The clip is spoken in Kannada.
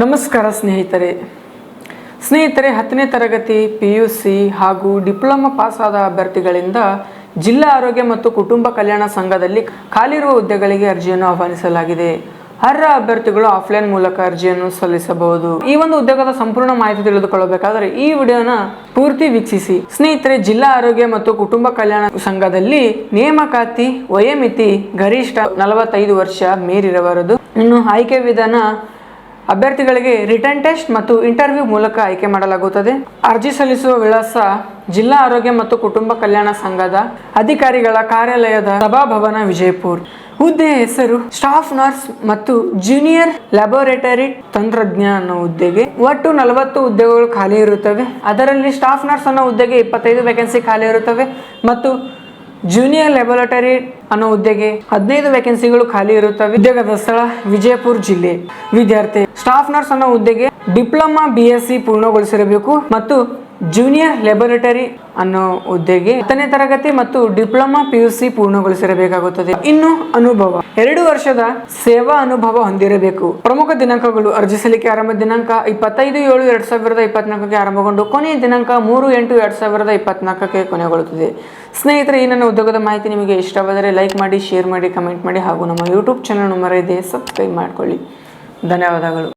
ನಮಸ್ಕಾರ ಸ್ನೇಹಿತರೆ. ಸ್ನೇಹಿತರೆ, ಹತ್ತನೇ ತರಗತಿ ಪಿ ಯು ಸಿ ಹಾಗೂ ಡಿಪ್ಲೊಮಾ ಪಾಸಾದ ಅಭ್ಯರ್ಥಿಗಳಿಂದ ಜಿಲ್ಲಾ ಆರೋಗ್ಯ ಮತ್ತು ಕುಟುಂಬ ಕಲ್ಯಾಣ ಸಂಘದಲ್ಲಿ ಖಾಲಿರುವ ಹುದ್ದೆಗಳಿಗೆ ಅರ್ಜಿಯನ್ನು ಆಹ್ವಾನಿಸಲಾಗಿದೆ. ಅರ್ಹ ಅಭ್ಯರ್ಥಿಗಳು ಆಫ್ಲೈನ್ ಮೂಲಕ ಅರ್ಜಿಯನ್ನು ಸಲ್ಲಿಸಬಹುದು. ಈ ಒಂದು ಉದ್ಯೋಗದ ಸಂಪೂರ್ಣ ಮಾಹಿತಿ ತಿಳಿದುಕೊಳ್ಳಬೇಕಾದರೆ ಈ ವಿಡಿಯೋನ ಪೂರ್ತಿ ವೀಕ್ಷಿಸಿ. ಸ್ನೇಹಿತರೆ, ಜಿಲ್ಲಾ ಆರೋಗ್ಯ ಮತ್ತು ಕುಟುಂಬ ಕಲ್ಯಾಣ ಸಂಘದಲ್ಲಿ ನೇಮಕಾತಿ, ವಯೋಮಿತಿ, ಗರಿಷ್ಠ ನಲವತ್ತೈದು ವರ್ಷ ಮೀರಿರಬಾರದು ಇನ್ನು ಆಯ್ಕೆ ವಿಧಾನ ಅಭ್ಯರ್ಥಿಗಳಿಗೆ ರಿಟರ್ನ್ ಟೆಸ್ಟ್ ಮತ್ತು ಇಂಟರ್ವ್ಯೂ ಮೂಲಕ ಆಯ್ಕೆ ಮಾಡಲಾಗುತ್ತದೆ. ಅರ್ಜಿ ಸಲ್ಲಿಸುವ ವಿಳಾಸ ಜಿಲ್ಲಾ ಆರೋಗ್ಯ ಮತ್ತು ಕುಟುಂಬ ಕಲ್ಯಾಣ ಸಂಘದ ಅಧಿಕಾರಿಗಳ ಕಾರ್ಯಾಲಯದ ಸಭಾಭವನ ವಿಜಯಪುರ್. ಹುದ್ದೆ ಹೆಸರು ಸ್ಟಾಫ್ ನರ್ಸ್ ಮತ್ತು ಜೂನಿಯರ್ ಲ್ಯಾಬೋರೇಟರಿ ತಂತ್ರಜ್ಞಾನ ಹುದ್ದೆಗೆ ಒಟ್ಟು ನಲವತ್ತು ಹುದ್ದೆಗಳು ಖಾಲಿ ಇರುತ್ತವೆ. ಅದರಲ್ಲಿ ಸ್ಟಾಫ್ ನರ್ಸ್ ಅನ್ನೋ ಹುದ್ದೆಗೆ ಇಪ್ಪತ್ತೈದು ವೇಕೆನ್ಸಿ ಖಾಲಿ ಇರುತ್ತವೆ ಮತ್ತು ಜೂನಿಯರ್ ಲ್ಯಾಬೊರೇಟರಿ ಅನ್ನೋ ಹುದ್ದೆಗೆ ಹದಿನೈದು ವೇಕೆನ್ಸಿಗಳು ಖಾಲಿ ಇರುತ್ತವೆ. ಉದ್ಯೋಗದ ಸ್ಥಳ ವಿಜಯಪುರ ಜಿಲ್ಲೆ. ವಿದ್ಯಾರ್ಥಿ ಸ್ಟಾಫ್ ನರ್ಸ್ ಅನ್ನೋ ಹುದ್ದೆಗೆ ಡಿಪ್ಲೊಮಾ ಬಿ ಸಿ ಪೂರ್ಣಗೊಳಿಸಿರಬೇಕು ಮತ್ತು ಜೂನಿಯರ್ ಲೆಬೊರೇಟರಿ ಅನ್ನೋ ಹುದ್ದೆಗೆ ಹತ್ತನೇ ತರಗತಿ ಮತ್ತು ಡಿಪ್ಲೊಮಾ ಪಿ ಯು ಸಿ ಪೂರ್ಣಗೊಳಿಸಿರಬೇಕಾಗುತ್ತದೆ. ಇನ್ನು ಅನುಭವ. ಎರಡು ವರ್ಷದ ಸೇವಾ ಅನುಭವ ಹೊಂದಿರಬೇಕು. ಪ್ರಮುಖ ದಿನಾಂಕಗಳು ಅರ್ಜಿ ಸಲ್ಲಿಕೆ ಆರಂಭ ದಿನಾಂಕ ಇಪ್ಪತ್ತೈದು ಏಳು ಎರಡ್ ಸಾವಿರದ ಇಪ್ಪತ್ನಾಲ್ಕಕ್ಕೆ ಆರಂಭಗೊಂಡು ಕೊನೆಯ ದಿನಾಂಕ ಮೂರು ಎಂಟು ಎರಡ್ ಸಾವಿರದ ಇಪ್ಪತ್ನಾಲ್ಕಕ್ಕೆ ಕೊನೆಗೊಳ್ಳುತ್ತದೆ. ಸ್ನೇಹಿತರೆ, ಈ ನನ್ನ ಉದ್ಯೋಗದ ಮಾಹಿತಿ ನಿಮಗೆ ಇಷ್ಟವಾದರೆ ಲೈಕ್ ಮಾಡಿ, ಶೇರ್ ಮಾಡಿ, ಕಮೆಂಟ್ ಮಾಡಿ ಹಾಗೂ ನಮ್ಮ ಯೂಟ್ಯೂಬ್ ಚಾನಲ್ ನಂಬರ್ ಇದೆ ಸಬ್ಸ್ಕ್ರೈಬ್ ಮಾಡಿಕೊಳ್ಳಿ. ಧನ್ಯವಾದಗಳು.